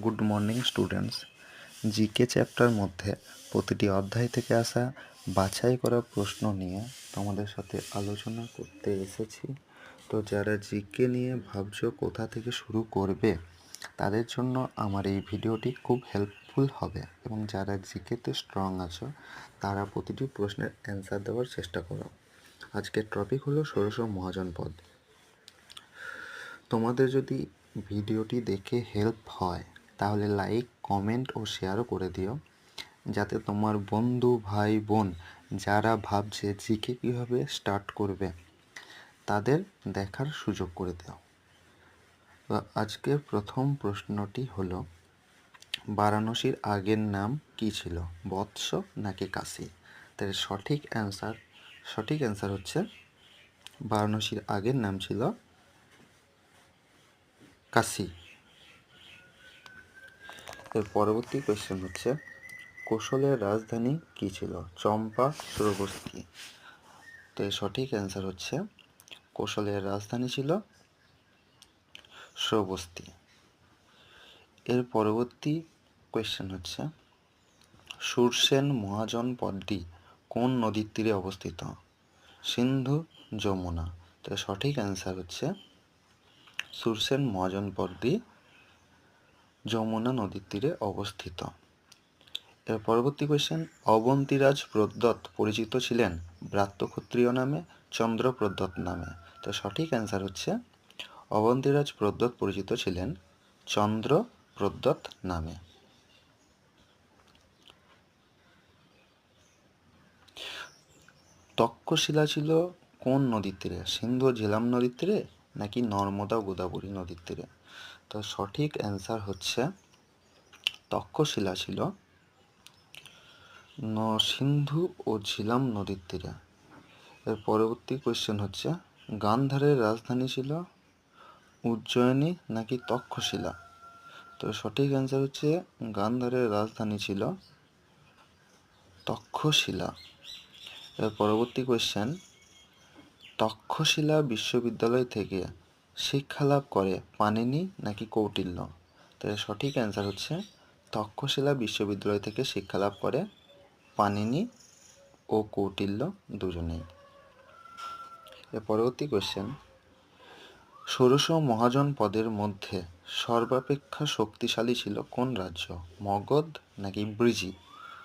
Good morning students. GK chapter মধ্যে প্রতিটি অধ্যায় থেকে আসা বাছাই করা প্রশ্ন নিয়ে তোমাদের সাথে আলোচনা করতে এসেছি। তো যারা জিকে নিয়ে ভাবছ কোথা থেকে শুরু করবে, তাদের জন্য আমার এই ভিডিওটি খুব হেল্পফুল হবে এবং যারা জিকেতে স্ট্রং আছো, তারা প্রতিটি প্রশ্নের অ্যান্সার দেওয়ার চেষ্টা করো। আজকের টপিক হলো ষোড়শ মহাজন পদ। তোমাদের যদি ভিডিওটি দেখে হেল্প হয় তাহলে লাইক কমেন্ট ও শেয়ারও করে দিও। যাতে তোমার বন্ধু, ভাই, বোন যারা ভাবছে জিকে কীভাবে স্টার্ট করবে, তাদের দেখার সুযোগ করে দাও। আজকের প্রথম প্রশ্নটি হলো, বারাণসীর আগের নাম কি ছিল? বৎস নাকি কাশী? তার সঠিক অ্যান্সার সঠিক অ্যান্সার হচ্ছে, বারাণসীর আগের নাম ছিল কাশী। এর পরবর্তী কোয়েশ্চেন হচ্ছে, কোশলের রাজধানী কি ছিল? চম্পা সুরবস্তি তো এর সঠিক অ্যান্সার হচ্ছে, কোশলের রাজধানী ছিল সুরবস্তি এর পরবর্তী কোয়েশ্চেন হচ্ছে, সুরসেন মহাজন পদটি কোন নদীর তীরে অবস্থিত? সিন্ধু, যমুনা। তো সঠিক অ্যান্সার হচ্ছে, সুরসেন মহাজন পদটি যমুনা নদীর তীরে অবস্থিত। এর পরবর্তী কোয়েশ্চেন অবন্তিরাজ প্রদ্যৎ পরিচিত ছিলেন ব্রাত্যক্ষত্রিয় নামে, চন্দ্র প্রদ্যৎ নামে। তো সঠিক অ্যান্সার হচ্ছে, অবন্তিরাজ প্রদ্যৎ পরিচিত ছিলেন চন্দ্র প্রদ্যৎ নামে। তক্ষশিলা ছিল কোন নদীর তীরে? সিন্ধু ঝেলাম নদীর তীরে নাকি নর্মদা গোদাবরী নদীর তীরে? তো সঠিক অ্যান্সার হচ্ছে তক্ষশিলা ছিল সিন্ধু ও ঝিলাম নদীর তীরে। এর পরবর্তী কোয়েশ্চেন হচ্ছে, গান্ধারের রাজধানী ছিল উজ্জয়িনী নাকি তক্ষশিলা? তো সঠিক অ্যান্সার হচ্ছে, গান্ধারের রাজধানী ছিল তক্ষশিলা। এর পরবর্তী কোয়েশ্চেন তক্ষশিলা বিশ্ববিদ্যালয় থেকে শিক্ষালাভ করে পানিনি নাকি কৌটিল্য? তো এর সঠিক অ্যান্সার হচ্ছে তক্ষশিলা বিশ্ববিদ্যালয় থেকে শিক্ষালাভ করে পানিনি ও কৌটিল্য দুজনেই। এর পরবর্তী কোয়েশ্চেন ষোড়শ মহাজন পদের মধ্যে সর্বাপেক্ষা শক্তিশালী ছিল কোন রাজ্য? মগধ নাকি ব্রিজি?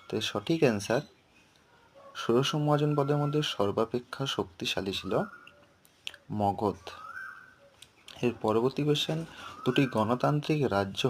তো সঠিক অ্যান্সার ষোড়শ মহাজন পদের মধ্যে সর্বাপেক্ষা শক্তিশালী ছিল মগধ। এর পরবর্তী কোয়েশ্চেন দুটি গণতান্ত্রিক রাজ্য